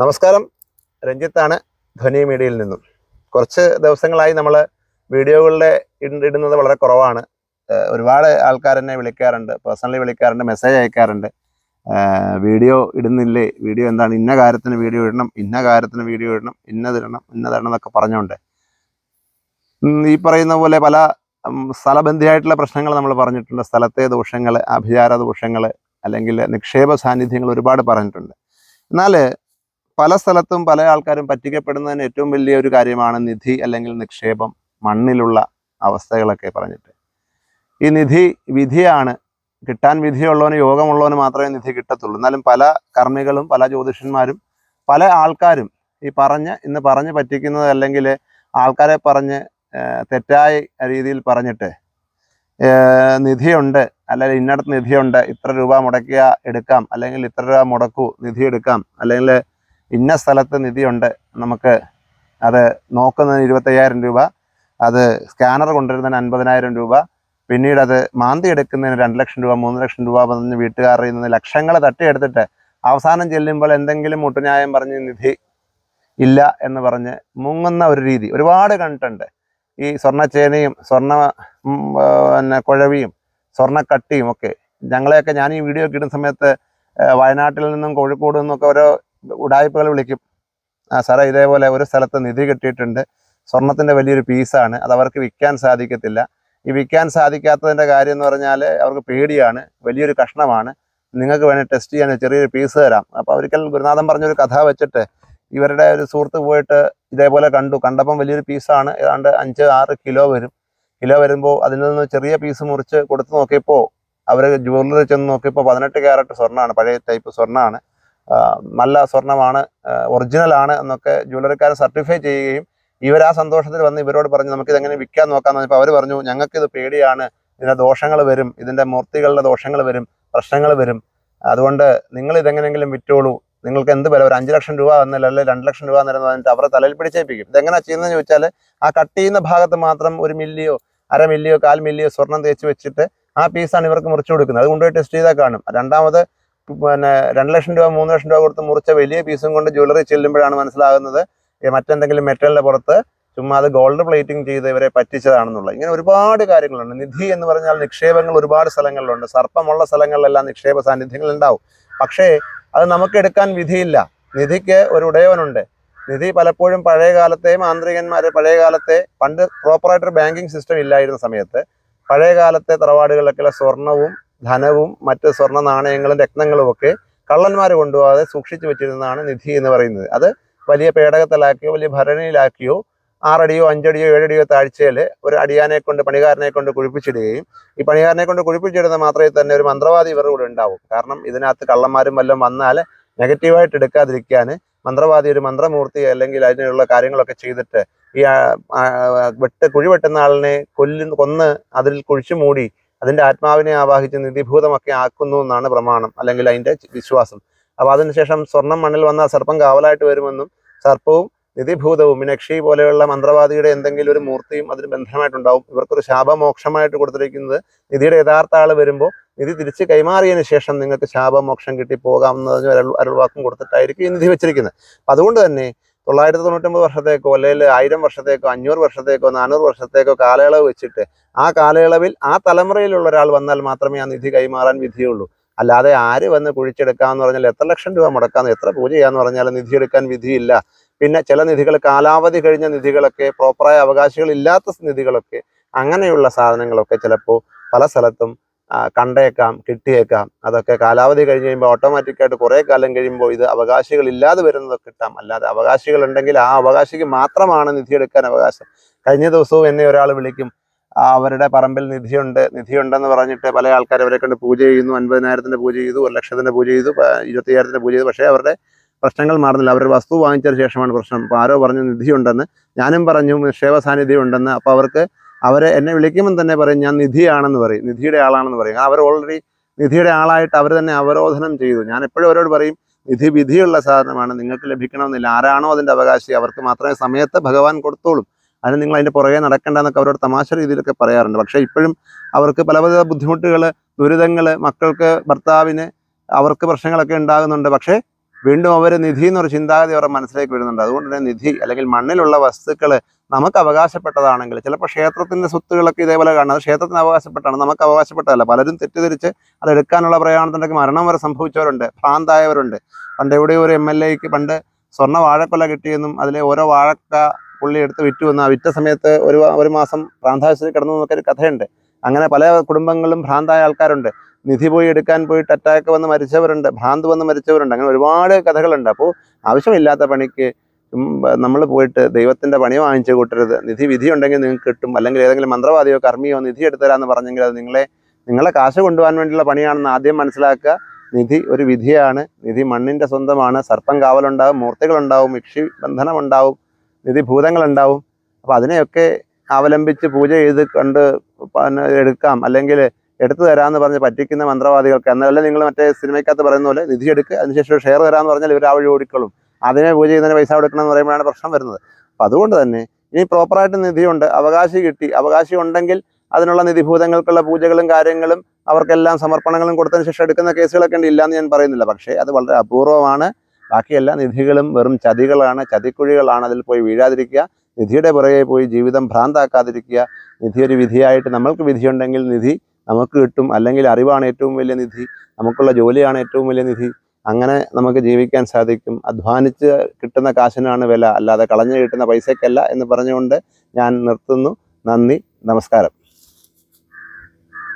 നമസ്കാരം. രഞ്ജിത്താണ് ധ്വനി മീഡിയയിൽ നിന്നും. കുറച്ച് ദിവസങ്ങളായി നമ്മൾ വീഡിയോകളിലെ ഇട- ഇടുന്നത് വളരെ കുറവാണ്. ഒരുപാട് ആൾക്കാർ എന്നെ വിളിക്കാറുണ്ട്. പേഴ്സണലി വിളിക്കാറുണ്ട് മെസ്സേജ് അയക്കാറുണ്ട്. വീഡിയോ ഇടുന്നില്ലേ? വീഡിയോ എന്താണ്? ഇന്ന കാര്യത്തിന് വീഡിയോ ഇടണം ഇന്ന കാര്യത്തിന് വീഡിയോ ഇടണം ഇന്നതിടണം ഇന്നതിടണം എന്നൊക്കെ പറഞ്ഞുകൊണ്ട് ഈ പറയുന്ന പോലെ പല സ്ഥലബന്ധിയായിട്ടുള്ള പ്രശ്നങ്ങൾ നമ്മൾ പറഞ്ഞിട്ടുണ്ട്. സ്ഥലത്തെ ദോഷങ്ങൾ അഭിചാര ദോഷങ്ങൾ അല്ലെങ്കിൽ നിക്ഷേപ സാന്നിധ്യങ്ങൾ ഒരുപാട് പറഞ്ഞിട്ടുണ്ട്. എന്നാൽ പല സ്ഥലത്തും പല ആൾക്കാരും പറ്റിക്കപ്പെടുന്നതിന് ഏറ്റവും വലിയ ഒരു കാര്യമാണ് നിധി അല്ലെങ്കിൽ നിക്ഷേപം മണ്ണിലുള്ള അവസ്ഥകളൊക്കെ പറഞ്ഞിട്ട്. ഈ നിധി വിധിയാണ്. കിട്ടാൻ വിധിയുള്ളവന് യോഗമുള്ളവന് മാത്രമേ നിധി കിട്ടത്തുള്ളൂ. എന്നാലും പല കർമ്മികളും പല ജ്യോതിഷന്മാരും പല ആൾക്കാരും ഈ പറഞ്ഞ് ഇന്ന് പറഞ്ഞ് പറ്റിക്കുന്നത് അല്ലെങ്കിൽ ആൾക്കാരെ പറഞ്ഞ് തെറ്റായ രീതിയിൽ പറഞ്ഞിട്ട് നിധിയുണ്ട് അല്ലെങ്കിൽ ഇന്നടത്ത് നിധിയുണ്ട് ഇത്ര രൂപ മുടക്കിയാൽ എടുക്കാം അല്ലെങ്കിൽ ഇത്ര രൂപ മുടക്കൂ നിധി എടുക്കാം അല്ലെങ്കിൽ ഇന്ന സ്ഥലത്ത് നിധിയുണ്ട്. നമുക്ക് അത് നോക്കുന്നതിന് ഇരുപത്തയ്യായിരം രൂപ അത് സ്കാനർ കൊണ്ടുവരുന്നതിന് അൻപതിനായിരം രൂപ പിന്നീട് അത് മാന്തി എടുക്കുന്നതിന് രണ്ട് ലക്ഷം രൂപ മൂന്ന് ലക്ഷം രൂപ പറഞ്ഞ് വീട്ടുകാരിൽ നിന്ന് ലക്ഷങ്ങൾ തട്ടിയെടുത്തിട്ട് അവസാനം ചെല്ലുമ്പോൾ എന്തെങ്കിലും മുട്ടുന്യായം പറഞ്ഞ് നിധി ഇല്ല എന്ന് പറഞ്ഞ് മുങ്ങുന്ന ഒരു രീതി. ഒരുപാട് കണ്ടിട്ടുണ്ട്. ഈ സ്വർണച്ചേനയും സ്വർണ പിന്നെ കുഴവിയും സ്വർണക്കട്ടിയും ഒക്കെ. ഞങ്ങളെയൊക്കെ ഞാൻ ഈ വീഡിയോ ഒക്കെ ഇടുന്ന സമയത്ത് വയനാട്ടിൽ നിന്നും കോഴിക്കോട് നിന്നൊക്കെ ഓരോ ഉടായ്പകൾ വിളിക്കും. ആ സാറേ ഇതേപോലെ ഒരു സ്ഥലത്ത് നിധി കിട്ടിയിട്ടുണ്ട്. സ്വർണത്തിന്റെ വലിയൊരു പീസാണ്. അത് അവർക്ക് വിൽക്കാൻ സാധിക്കത്തില്ല. ഈ വിൽക്കാൻ സാധിക്കാത്തതിന്റെ കാര്യം എന്ന് പറഞ്ഞാൽ അവർക്ക് പേടിയാണ്. വലിയൊരു കഷ്ണമാണ്. നിങ്ങൾക്ക് വേണേൽ ടെസ്റ്റ് ചെയ്യാൻ ചെറിയൊരു പീസ് തരാം. അപ്പോൾ ഒരിക്കൽ ഗുരുനാഥൻ പറഞ്ഞൊരു കഥ വെച്ചിട്ട് ഇവരുടെ ഒരു സുഹൃത്ത് പോയിട്ട് ഇതേപോലെ കണ്ടു. കണ്ടപ്പം വലിയൊരു പീസാണ്. ഏതാണ്ട് അഞ്ച് ആറ് കിലോ വരും. കിലോ വരുമ്പോൾ അതിൽ നിന്ന് ചെറിയ പീസ് മുറിച്ച് കൊടുത്തു നോക്കിയപ്പോൾ അവർ ജ്വല്ലറി ചെന്ന് നോക്കിയപ്പോൾ പതിനെട്ട് ക്യാരറ്റ് സ്വർണമാണ് പഴയ ടൈപ്പ് സ്വർണമാണ് നല്ല സ്വർണമാണ് ഒറിജിനൽ ആണ് എന്നൊക്കെ ജ്വല്ലറിക്കാരൻ സർട്ടിഫൈ ചെയ്യുകയും ഇവർ ആ സന്തോഷത്തിൽ വന്ന് ഇവരോട് പറഞ്ഞു നമുക്ക് ഇതെങ്ങനെ വിൽക്കാൻ നോക്കാന്ന് പറഞ്ഞപ്പോൾ അവർ പറഞ്ഞു ഞങ്ങൾക്ക് ഇത് പേടിയാണ് ഇതിന്റെ ദോഷങ്ങൾ വരും ഇതിന്റെ മൂർത്തികളുടെ ദോഷങ്ങൾ വരും പ്രശ്നങ്ങൾ വരും. അതുകൊണ്ട് നിങ്ങൾ ഇതെങ്ങനെയെങ്കിലും വിറ്റോളൂ. നിങ്ങൾക്ക് എന്ത് വില ഒരു അഞ്ച് ലക്ഷം രൂപ വന്നില്ല അല്ലെങ്കിൽ രണ്ട് ലക്ഷം രൂപ വന്നിരുന്നു പറഞ്ഞിട്ട് അവരെ തലയിൽ പിടിച്ചേപ്പിക്കും ഇതെങ്ങനെയാണ് ചെയ്യുന്നതെന്ന് ചോദിച്ചാൽ ആ കട്ട് ചെയ്യുന്ന ഭാഗത്ത് മാത്രം ഒരു മില്ലിയോ അര മില്ലിയോ കാൽ മില്ലിയോ സ്വർണം തേച്ച് വെച്ചിട്ട് ആ പീസാണ് ഇവർക്ക് മുറിച്ചു കൊടുക്കുന്നത്. അത് കൊണ്ടുപോയി ടെസ്റ്റ് ചെയ്താൽ കാണും. രണ്ടാമത് പിന്നെ രണ്ട് ലക്ഷം രൂപ മൂന്ന് ലക്ഷം രൂപ കൊടുത്ത് മുറിച്ച വലിയ പീസും കൊണ്ട് ജ്വല്ലറി ചെല്ലുമ്പോഴാണ് മനസ്സിലാകുന്നത്. മറ്റെന്തെങ്കിലും മെറ്റലിന്റെ പുറത്ത് ചുമ്മാ അത് ഗോൾഡ് പ്ലേറ്റിംഗ് ചെയ്ത് ഇവരെ പറ്റിച്ചതാണെന്നുള്ളത്. ഇങ്ങനെ ഒരുപാട് കാര്യങ്ങളുണ്ട്. നിധി എന്ന് പറഞ്ഞാൽ നിക്ഷേപങ്ങൾ ഒരുപാട് സ്ഥലങ്ങളിലുണ്ട്. സർപ്പമുള്ള സ്ഥലങ്ങളിലെല്ലാം നിക്ഷേപ സാന്നിധ്യങ്ങൾ ഉണ്ടാവും പക്ഷേ അത് നമുക്ക് എടുക്കാൻ വിധിയില്ല. നിധിക്ക് ഒരു ഉടയവനുണ്ട്. നിധി പലപ്പോഴും പഴയ കാലത്തെ മാന്ത്രികന്മാര് പഴയ കാലത്തെ പണ്ട് പ്രോപ്പറായിട്ടൊരു ബാങ്കിങ് സിസ്റ്റം ഇല്ലായിരുന്ന സമയത്ത് പഴയ കാലത്തെ തറവാടുകളിലൊക്കെയുള്ള സ്വർണവും ധനവും മറ്റ് സ്വർണ നാണയങ്ങളും രത്നങ്ങളും ഒക്കെ കള്ളന്മാർ കൊണ്ടുപോകാതെ സൂക്ഷിച്ചു വെച്ചിരുന്നതാണ് നിധി എന്ന് പറയുന്നത്. അത് വലിയ പേടകത്തിലാക്കിയോ വലിയ ഭരണിയിലാക്കിയോ ആറടിയോ അഞ്ചടിയോ ഏഴടിയോ താഴ്ചയിൽ ഒരു അടിയാനെ കൊണ്ട് പണികാരനെ കൊണ്ട് കുഴിപ്പിച്ചിടുകയും ഈ പണികാരനെ കൊണ്ട് കുഴിപ്പിച്ചിടുന്ന മാത്രമേ തന്നെ ഒരു മന്ത്രവാദി ഇവരുടെ കൂടെ ഉണ്ടാവും. കാരണം ഇതിനകത്ത് കള്ളന്മാരും വല്ലതും വന്നാൽ നെഗറ്റീവായിട്ട് എടുക്കാതിരിക്കാൻ മന്ത്രവാദി ഒരു മന്ത്രമൂർത്തി അല്ലെങ്കിൽ അതിനുള്ള കാര്യങ്ങളൊക്കെ ചെയ്തിട്ട് ഈ വെട്ട് കുഴി വെട്ടുന്ന ആളിനെ കൊല്ലുന്ന കൊന്ന് അതിൽ കുഴിച്ചു മൂടി അതിന്റെ ആത്മാവിനെ ആവാഹിച്ച് നിധിഭൂതമൊക്കെ ആക്കുന്നു എന്നാണ് പ്രമാണം അല്ലെങ്കിൽ അതിന്റെ വിശ്വാസം. അപ്പോൾ അതിനുശേഷം സ്വർണം മണ്ണിൽ വന്ന സർപ്പം കാവലായിട്ട് വരുമെന്നും സർപ്പവും നിധിഭൂതവും മിനക്ഷി പോലെയുള്ള മന്ത്രവാദിയുടെ എന്തെങ്കിലും ഒരു മൂർത്തിയും അതിന് ബന്ധമായിട്ടുണ്ടാവും. ഇവർക്കൊരു ശാപമോക്ഷമായിട്ട് കൊടുത്തിരിക്കുന്നത് നിധിയുടെ യഥാർത്ഥ ആൾ വരുമ്പോൾ നിധി തിരിച്ച് കൈമാറിയതിന് ശേഷം നിങ്ങൾക്ക് ശാപമോക്ഷം കിട്ടി പോകാമെന്നതിന് അരുൾ അരുൾവാക്കും കൊടുത്തിട്ടായിരിക്കും ഈ നിധി വെച്ചിരിക്കുന്നത്. അതുകൊണ്ട് തന്നെ തൊള്ളായിരത്തി തൊണ്ണൂറ്റൊമ്പത് വർഷത്തേക്കോ അല്ലെങ്കിൽ ആയിരം വർഷത്തേക്കോ അഞ്ഞൂറ് വർഷത്തേക്കോ നാനൂറ് വർഷത്തേക്കോ കാലയളവ് വെച്ചിട്ട് ആ കാലയളവിൽ ആ തലമുറയിലുള്ള ഒരാൾ വന്നാൽ മാത്രമേ ആ നിധി കൈമാറാൻ വിധിയുള്ളൂ. അല്ലാതെ ആര് വന്ന് കുഴിച്ചെടുക്കാന്ന് പറഞ്ഞാൽ എത്ര ലക്ഷം രൂപ മുടക്കാന്ന് എത്ര പൂജ ചെയ്യാന്ന് പറഞ്ഞാൽ നിധി എടുക്കാൻ വിധിയില്ല. പിന്നെ ചില നിധികൾ കാലാവധി കഴിഞ്ഞ നിധികളൊക്കെ പ്രോപ്പറായ അവകാശികൾ ഇല്ലാത്ത നിധികളൊക്കെ അങ്ങനെയുള്ള സാധനങ്ങളൊക്കെ ചിലപ്പോൾ പല സ്ഥലത്തും കണ്ടേക്കാം കിട്ടിയേക്കാം. അതൊക്കെ കാലാവധി കഴിഞ്ഞ് കഴിയുമ്പോൾ ഓട്ടോമാറ്റിക്കായിട്ട് കുറേ കാലം കഴിയുമ്പോൾ ഇത് അവകാശികൾ ഇല്ലാതെ വരുന്നതൊക്കെ കിട്ടാം. അല്ലാതെ അവകാശികൾ ഉണ്ടെങ്കിൽ ആ അവകാശിക്ക് മാത്രമാണ് നിധി എടുക്കാൻ അവകാശം. കഴിഞ്ഞ ദിവസവും എന്നെ ഒരാൾ വിളിക്കും. അവരുടെ പറമ്പിൽ നിധിയുണ്ട് നിധിയുണ്ടെന്ന് പറഞ്ഞിട്ട് പല ആൾക്കാർ അവരെ കൊണ്ട് പൂജ ചെയ്യുന്നു. അൻപതിനായിരത്തിന്റെ പൂജ ചെയ്തു ഒരു ലക്ഷത്തിന്റെ പൂജ ചെയ്തു പ- പൂജ ചെയ്തു. പക്ഷേ അവരുടെ പ്രശ്നങ്ങൾ മാറുന്നില്ല. അവരുടെ വസ്തു വാങ്ങിച്ചതിന് ശേഷമാണ് പ്രശ്നം. ആരോ പറഞ്ഞു നിധിയുണ്ടെന്ന്. ഞാനും പറഞ്ഞു നിക്ഷേപ സാന്നിധ്യം ഉണ്ടെന്ന്. അപ്പോൾ അവർക്ക് അവരെ എന്നെ വിളിക്കുമ്പം തന്നെ പറയും ഞാൻ നിധിയാണെന്ന് പറയും നിധിയുടെ ആളാണെന്ന് പറയും. അവർ ഓൾറെഡി നിധിയുടെ ആളായിട്ട് അവർ തന്നെ അവരോധനം ചെയ്തു. ഞാൻ എപ്പോഴും അവരോട് പറയും നിധി വിധിയുള്ള സാധനമാണ് നിങ്ങൾക്ക് ലഭിക്കണമെന്നില്ല. ആരാണോ അതിന്റെ അവകാശി അവർക്ക് മാത്രമേ സമയത്ത് ഭഗവാൻ കൊടുത്തോളും. അതിന് നിങ്ങൾ അതിന്റെ പുറകെ നടക്കേണ്ടെന്നൊക്കെ അവരോട് തമാശ രീതിയിലൊക്കെ പറയാറുണ്ട്. പക്ഷേ ഇപ്പോഴും അവർക്ക് പലവിധ ബുദ്ധിമുട്ടുകൾ ദുരിതങ്ങൾ മക്കൾക്ക് ഭർത്താവിന് അവർക്ക് പ്രശ്നങ്ങളൊക്കെ ഉണ്ടാകുന്നുണ്ട്. പക്ഷേ വീണ്ടും അവർ നിധി എന്നൊരു ചിന്താഗതി അവരുടെ മനസ്സിലേക്ക് വരുന്നുണ്ട്. അതുകൊണ്ട് തന്നെ നിധി അല്ലെങ്കിൽ മണ്ണിലുള്ള വസ്തുക്കൾ നമുക്ക് അവകാശപ്പെട്ടതാണെങ്കിൽ ചിലപ്പോൾ ക്ഷേത്രത്തിന്റെ സ്വത്തുകളൊക്കെ ഇതേപോലെ കാണുന്നത് ക്ഷേത്രത്തിന് അവകാശപ്പെട്ടാണ്. നമുക്ക് അവകാശപ്പെട്ടതല്ല. പലരും തെറ്റിദ്ധരിച്ച് അത് എടുക്കാനുള്ള പ്രയാണത്തിന്റെയൊക്കെ മരണം വരെ സംഭവിച്ചവരുണ്ട്. ഭ്രാന്തായവരുണ്ട്. പണ്ട് എവിടെയോ ഒരു എം എൽ എക്ക് പണ്ട് സ്വർണ വാഴക്കൊല കിട്ടിയെന്നും അതിലെ ഓരോ വാഴക്ക പുള്ളി എടുത്ത് വിറ്റുവെന്നും ആ വിറ്റ സമയത്ത് ഒരു ഒരു മാസം ഭ്രാന്താശുപത്രി കിടന്നു എന്നൊക്കെ ഒരു കഥയുണ്ട്. അങ്ങനെ പല കുടുംബങ്ങളിലും ഭ്രാന്തായ ആൾക്കാരുണ്ട്. നിധി പോയി എടുക്കാൻ പോയിട്ട് അറ്റാക്ക് വന്ന് മരിച്ചവരുണ്ട്. ഭ്രാന്ത് വന്ന് മരിച്ചവരുണ്ട്. അങ്ങനെ ഒരുപാട് കഥകളുണ്ട്. അപ്പോൾ ആവശ്യമില്ലാത്ത പണിക്ക് നമ്മൾ പോയിട്ട് ദൈവത്തിന്റെ പണി വാങ്ങിച്ചു കൂട്ടരുത്. നിധി വിധി ഉണ്ടെങ്കിൽ നിങ്ങൾക്ക് കിട്ടും. അല്ലെങ്കിൽ ഏതെങ്കിലും മന്ത്രവാദിയോ കർമ്മിയോ നിധി എടുത്തരാന്ന് പറഞ്ഞെങ്കിൽ അത് നിങ്ങളെ നിങ്ങളെ കാശ് കൊണ്ടുപോകാൻ വേണ്ടിയുള്ള പണിയാണെന്ന് ആദ്യം മനസ്സിലാക്കുക. നിധി ഒരു വിധിയാണ്. നിധി മണ്ണിന്റെ സ്വന്തമാണ്. സർപ്പം കാവലുണ്ടാവും മൂർത്തികളുണ്ടാവും ഇക്ഷി ബന്ധനമുണ്ടാവും നിധി ഭൂതങ്ങളുണ്ടാവും. അപ്പോൾ അതിനെയൊക്കെ അവലംബിച്ച് പൂജ ചെയ്ത് കണ്ട് എടുക്കാം. അല്ലെങ്കിൽ എടുത്തു തരാമെന്ന് പറഞ്ഞ് പറ്റിക്കുന്ന മന്ത്രവാദികൾക്ക് എന്നല്ല നിങ്ങൾ മറ്റേ സിനിമയ്ക്കകത്ത് പറയുന്ന പോലെ നിധി എടുക്കുക അതിനുശേഷം ഷെയർ തരാമെന്ന് പറഞ്ഞാൽ ഇവർ ആ വഴി ഓടിക്കോളും. അതിനെ പൂജ ചെയ്യുന്നതിന് പൈസ കൊടുക്കണം എന്ന് പറയുമ്പോഴാണ് പ്രശ്നം വരുന്നത്. അപ്പം അതുകൊണ്ട് തന്നെ ഇനി പ്രോപ്പറായിട്ട് നിധിയുണ്ട്. അവകാശി കിട്ടി. അവകാശി ഉണ്ടെങ്കിൽ അതിനുള്ള നിധിഭൂതങ്ങൾക്കുള്ള പൂജകളും കാര്യങ്ങളും അവർക്കെല്ലാം സമർപ്പണങ്ങളും കൊടുത്തതിന് ശേഷം എടുക്കുന്ന കേസുകളൊക്കെ ഉണ്ട്. ഇല്ലാന്ന് ഞാൻ പറയുന്നില്ല. പക്ഷേ അത് വളരെ അപൂർവമാണ്. ബാക്കി എല്ലാ നിധികളും വെറും ചതികളാണ്. ചതിക്കുഴികളാണ് അതിൽ പോയി വീഴാതിരിക്കുക. നിധിയുടെ പുറകെ പോയി ജീവിതം ഭ്രാന്താക്കാതിരിക്കുക. നിധി ഒരു വിധിയായിട്ട് നമ്മൾക്ക് വിധിയുണ്ടെങ്കിൽ നിധി നമുക്ക് കിട്ടും. അല്ലെങ്കിൽ അറിവാണ് ഏറ്റവും വലിയ നിധി. നമുക്കുള്ള ജോലിയാണ് ഏറ്റവും വലിയ നിധി. അങ്ങനെ നമുക്ക് ജീവിക്കാൻ സാധിക്കും. അധ്വാനിച്ച് കിട്ടുന്ന കാശിനാണ് വില. അല്ലാതെ കളഞ്ഞു കിട്ടുന്ന പൈസയ്ക്കല്ല എന്ന് പറഞ്ഞുകൊണ്ട് ഞാൻ നിർത്തുന്നു. നന്ദി. നമസ്കാരം.